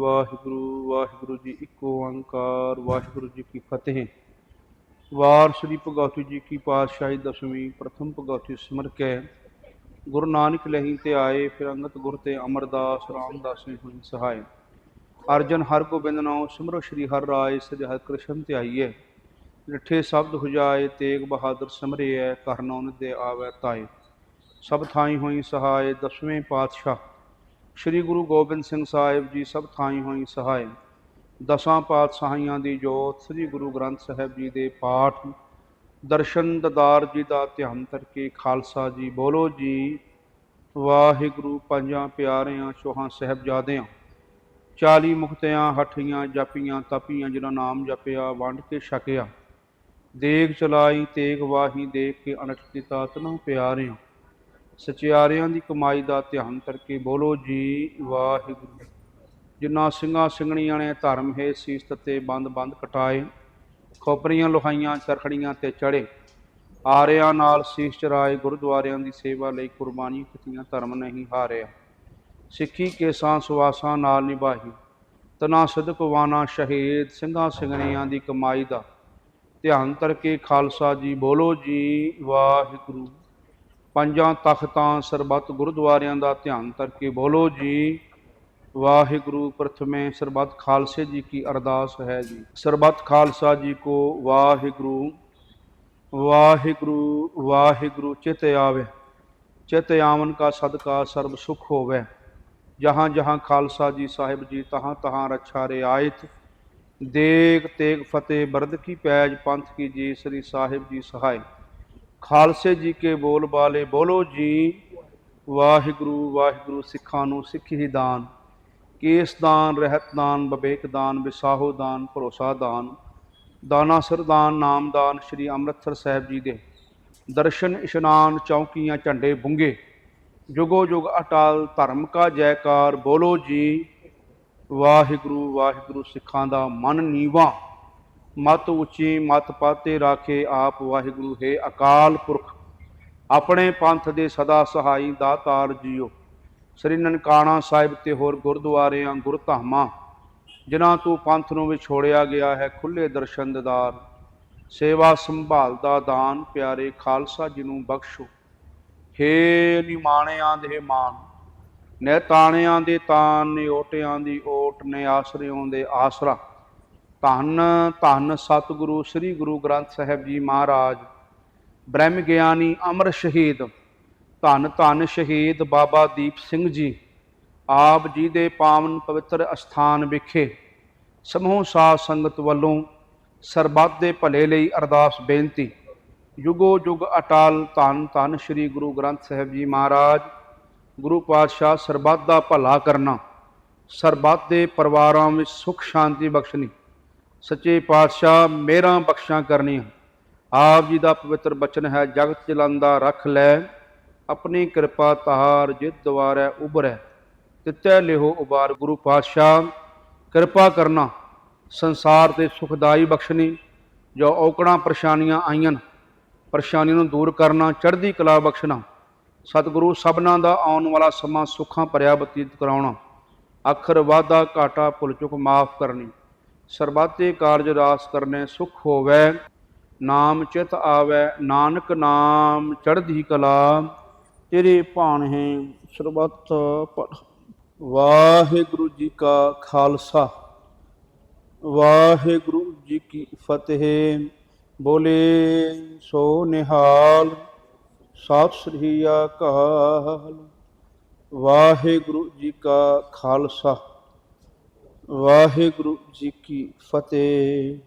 ਵਾਹਿਗੁਰੂ ਵਾਹਿਗੁਰੂ ਜੀ ਇੱਕੋ ਓੰਕਾਰ, ਵਾਹਿਗੁਰੂ ਜੀ ਕੀ ਫਤਿਹ। ਵਾਰ ਸ੍ਰੀ ਭਗਵਤੀ ਜੀ ਕੀ ਪਾਤਸ਼ਾਹੀ ਦਸਵੀਂ ਪ੍ਰਥਮ ਭਗਵਤੀ ਸਿਮਰ ਕੇ। ਗੁਰੂ ਨਾਨਕ ਲਹੀ ਤੇ ਆਏ, ਫਿਰ ਅੰਗਤ ਗੁਰ ਤੇ ਅਮਰਦਾਸ ਰਾਮਦਾਸ ਨੇ ਹੋਈ ਸਹਾਇ। ਅਰਜਨ ਹਰ ਗੋਬਿੰਦ ਨਾਮ ਸਿਮਰੋ ਸ੍ਰੀ ਹਰਿ ਰਾਏ ਸ੍ਰੀ ਹਰਿ ਕ੍ਰਿਸ਼ਨ ਤੇ ਆਈਏ ਡਿਠੇ ਸ਼ਬਦ ਹੁਜਾਏ ਤੇਗ ਬਹਾਦਰ ਸਿਮਰਿਐ ਕਰਨੌਨ ਦੇ ਆਵੈ ਤਾਏ। ਸਭ ਥਾਈ ਹੋਈ ਸਹਾਇ, ਦਸਵੇਂ ਪਾਤਸ਼ਾਹ। ਸ੍ਰੀ ਗੁਰੂ ਗੋਬਿੰਦ ਸਿੰਘ ਸਾਹਿਬ ਜੀ ਸਭ ਥਾਈ ਹੋਈ ਸਹਾਇ। ਦਸਾਂ ਪਾਤਸ਼ਾਹੀਆਂ ਦੀ ਜੋਤ ਸ੍ਰੀ ਗੁਰੂ ਗ੍ਰੰਥ ਸਾਹਿਬ ਜੀ ਦੇ ਪਾਠ। ਦਰਸ਼ਨ ਦਦਾਰ ਜੀ ਦਾ ਧਿਆਨ ਕਰਕੇ ਖਾਲਸਾ ਜੀ ਬੋਲੋ ਜੀ। ਵਾਹਿਗੁਰੂ ਪੰਜਾਂ ਪਿਆਰਿਆਂ ਚੋਹਾਂ ਸਾਹਿਬਜ਼ਾਦਿਆਂ। 40 ਮੁਕਤਿਆਂ, ਹੱਠੀਆਂ ਜਪੀਆਂ, ਤਪੀਆਂ, ਜਿਨ੍ਹਾਂ ਨਾਮ ਜਪਿਆ, ਵੰਡ ਕੇ ਛਕਿਆ। ਦੇਖ ਚਲਾਈ, ਤੇਗ ਵਾਹੀ ਦੇਖ ਕੇ ਅਨਟ ਕੀਤਾ ਤਨੋਂ ਪਿਆਰਿਆਂ। ਸਚਿਆਰਿਆਂ ਦੀ ਕਮਾਈ ਦਾ ਧਿਆਨ ਕਰਕੇ ਬੋਲੋ ਜੀ ਵਾਹਿਗੁਰੂ। ਜਿਨ੍ਹਾਂ ਸਿੰਘਾਂ ਸਿੰਘਣੀਆਂ ਨੇ ਧਰਮ ਹੈ ਸੀਸ ਤੇ ਬੰਦ ਬੰਦ ਕਟਾਏ, ਖੋਪਰੀਆਂ ਲੋਹਾਈਆਂ, ਚਰਖੜੀਆਂ ਤੇ ਚੜੇ ਆਰਿਆਂ ਨਾਲ ਸੀਸ ਚਰਾਏ, ਗੁਰਦੁਆਰਿਆਂ ਦੀ ਸੇਵਾ ਲਈ ਕੁਰਬਾਨੀ ਕੀਤੀਆਂ, ਧਰਮ ਨਹੀਂ ਹਾਰਿਆ। ਸਿੱਖੀ ਕੇਸਾਂ ਸੁਆਸਾਂ ਨਾਲ ਨਿਭਾਹੀ ਤਨਾ ਸਦਕ ਸ਼ਹੀਦ, ਸਿੰਘਾਂ ਸਿੰਘਣੀਆਂ ਦੀ ਕਮਾਈ ਦਾ ਧਿਆਨ ਕਰਕੇ ਖਾਲਸਾ ਜੀ ਬੋਲੋ ਜੀ ਵਾਹਿਗੁਰੂ। ਪੰਜਾਂ ਤਖਤਾਂ ਸਰਬੱਤ ਗੁਰਦੁਆਰਿਆਂ ਦਾ ਧਿਆਨ ਕਰਕੇ ਬੋਲੋ ਜੀ। ਵਾਹਿਗੁਰੂ ਪ੍ਰਥਮੇ ਸਰਬੱਤ ਖਾਲਸੇ ਜੀ ਕੀ ਅਰਦਾਸ ਹੈ ਜੀ। ਸਰਬੱਤ ਖਾਲਸਾ ਜੀ ਕੋ ਵਾਹਿਗੁਰੂ। ਵਾਹਿਗੁਰੂ ਵਾਹਿਗੁਰੂ, ਚਿਤ ਆਵੇ। ਚਿਤ ਆਵਨ ਕਾ ਸਦਕਾ ਸਰਬ ਸੁਖ ਹੋਵੇ। ਜਹਾਂ ਜਹਾਂ ਖਾਲਸਾ ਜੀ ਸਾਹਿਬ ਜੀ ਤਹਾਂ ਤਹਾਂ ਰੱਛਾ ਰਿਆਇਤ ਦੇਗ ਤੇਗ ਫਤਿਹ ਬਰਦ ਕੀ ਪੈਜ ਪੰਥ ਕੀ ਜੀ ਸ੍ਰੀ ਸਾਹਿਬ ਜੀ ਸਹਾਇ ਖਾਲਸੇ ਜੀ ਕੇ ਬੋਲ ਬਾਲੇ, ਬੋਲੋ ਜੀ। ਵਾਹਿਗੁਰੂ ਵਾਹਿਗੁਰੂ ਸਿੱਖਾਂ ਨੂੰ ਸਿੱਖੀ ਹੀ ਦਾਨ। ਕੇਸ ਦਾਨ, ਰਹਿਤ ਦਾਨ, ਬਵੇਕ ਦਾਨ, ਵਿਸਾਹੋ ਦਾਨ, ਭਰੋਸਾ ਦਾਨ। ਦਾਨਾ ਸਰਦਾਨ ਨਾਮਦਾਨ ਸ੍ਰੀ ਅੰਮ੍ਰਿਤਸਰ ਸਾਹਿਬ ਜੀ ਦੇ। ਦਰਸ਼ਨ ਇਸ਼ਨਾਨ ਚੌਕੀਆਂ ਝੰਡੇ ਬੁੰਗੇ। ਜੁਗੋ ਜੁਗ ਅਟਾਲ ਧਰਮ ਕਾ ਜੈਕਾਰ, ਬੋਲੋ ਜੀ। ਵਾਹਿਗੁਰੂ ਵਾਹਿਗੁਰੂ ਸਿੱਖਾਂ ਦਾ ਮਨ ਨੀਵਾ। ਮਤ ਉੱਚੀ, ਮਤ ਪਾਤੇ ਰਾਖੇ ਆਪ ਵਾਹਿਗੁਰੂ, ਹੈ ਅਕਾਲ ਪੁਰਖ, ਆਪਣੇ ਪੰਥ ਦੇ ਸਦਾ ਸਹਾਈ ਦਾਤਾਰ ਜੀਓ ਸ੍ਰੀ ਨਨਕਾਣਾ ਸਾਹਿਬ ਤੇ ਹੋਰ ਗੁਰਦੁਆਰਿਆਂ, ਗੁਰਧਾਮਾਂ, ਜਿਨ੍ਹਾਂ ਤੋਂ ਪੰਥ ਨੂੰ ਵਿਛੋੜਿਆ ਗਿਆ ਹੈ ਖੁੱਲੇ ਦਰਸ਼ਨ ਦਿਦਾਰ। ਸੇਵਾ ਸੰਭਾਲ ਦਾ ਦਾਨ ਪਿਆਰੇ ਖਾਲਸਾ ਜੀ ਨੂੰ ਬਖਸ਼ੋ। ਹੇ ਨਿਮਾਣਿਆਂ ਦੇ ਮਾਨ ਨੇ ਤਾਣਿਆਂ ਦੇ ਤਾਨ ਨੇ ਓਟਿਆਂ ਦੀ ਓਟ ਨੇ ਆਸਰਿਆਂ ਦੇ ਆਸਰਾ ਧੰਨ ਧੰਨ ਸਤਿਗੁਰੂ, ਸ੍ਰੀ ਗੁਰੂ ਗ੍ਰੰਥ ਸਾਹਿਬ ਜੀ ਮਹਾਰਾਜ। ਬ੍ਰਹਮ ਗਿਆਨੀ ਅਮਰ ਸ਼ਹੀਦ, ਧੰਨ ਧੰਨ ਸ਼ਹੀਦ ਬਾਬਾ ਦੀਪ ਸਿੰਘ ਜੀ। ਆਪ ਜੀ ਦੇ ਪਾਵਨ ਪਵਿੱਤਰ ਅਸਥਾਨ ਵਿਖੇ ਸਮੂਹ ਸਾਧ ਸੰਗਤ ਵੱਲੋਂ ਸਰਬੱਤ ਦੇ ਭਲੇ ਲਈ ਅਰਦਾਸ ਬੇਨਤੀ। ਯੁਗੋ ਯੁਗ ਅਟਾਲ, ਧੰਨ ਧੰਨ ਸ੍ਰੀ ਗੁਰੂ ਗ੍ਰੰਥ ਸਾਹਿਬ ਜੀ ਮਹਾਰਾਜ। ਗੁਰੂ ਪਾਤਸ਼ਾਹ ਸਰਬੱਤ ਦਾ ਭਲਾ ਕਰਨਾ, ਸਰਬੱਤ ਦੇ ਪਰਿਵਾਰਾਂ ਵਿੱਚ ਸੁਖ, ਸ਼ਾਂਤੀ ਬਖਸ਼ਣੀ। ਸੱਚੇ ਪਾਤਸ਼ਾਹ ਮੇਰਾ ਬਖਸ਼ਾਂ ਕਰਨੀਆਂ। ਆਪ ਜੀ ਦਾ ਪਵਿੱਤਰ ਬਚਨ ਹੈ, ਜਗਤ ਚਲੰਦਾ ਰੱਖ ਲੈ, ਆਪਣੀ ਕਿਰਪਾ ਤਹਾਰ ਜਿਤ ਦੁਆਰੈ ਉਭਰੈ। ਤਿੱਤੈ ਲਿਹੋ ਉਬਾਰ ਗੁਰੂ ਪਾਤਸ਼ਾਹ, ਕਿਰਪਾ ਕਰਨਾ, ਸੰਸਾਰ ਤੇ ਸੁਖਦਾਈ ਬਖਸ਼ਣੀ, ਜੋ ਔਕੜਾਂ ਪਰੇਸ਼ਾਨੀਆਂ ਆਈਆਂ ਪਰੇਸ਼ਾਨੀਆਂ ਨੂੰ ਦੂਰ ਕਰਨਾ, ਚੜ੍ਹਦੀ ਕਲਾ ਬਖਸ਼ਣਾ। ਸਤਿਗੁਰੂ ਸਭਨਾਂ ਦਾ ਆਉਣ ਵਾਲਾ ਸਮਾਂ ਸੁੱਖਾਂ ਭਰਿਆ ਬਤੀਤ ਕਰਾਉਣਾ। ਅੱਖਰ ਵਾਦਾ ਘਾਟਾ ਭੁੱਲ ਚੁੱਕ ਮਾਫ ਕਰਨੀ। ਸਰਬੱਤੇ ਕਾਰਜ ਰਾਸ ਕਰਨੇ ਸੁਖ ਹੋਵੇ, ਨਾਮ ਚਿਤ ਆਵੇ, ਨਾਨਕ ਨਾਮ ਚੜ੍ਹਦੀ ਕਲਾ, ਤੇਰੇ ਭਾਣੇ ਸਰਬੱਤ ਵਾਹਿਗੁਰੂ ਜੀ ਕਾ ਖਾਲਸਾ, ਵਾਹਿਗੁਰੂ ਜੀ ਕੀ ਫਤਿਹ। ਬੋਲੇ ਸੋ ਨਿਹਾਲ, ਸਤਿ ਸ੍ਰੀ ਅਕਾਲ। ਵਾਹਿਗੁਰੂ ਜੀ ਕਾ ਖਾਲਸਾ। ਵਾਹਿਗੁਰੂ ਜੀ ਕੀ ਫਤਿਹ।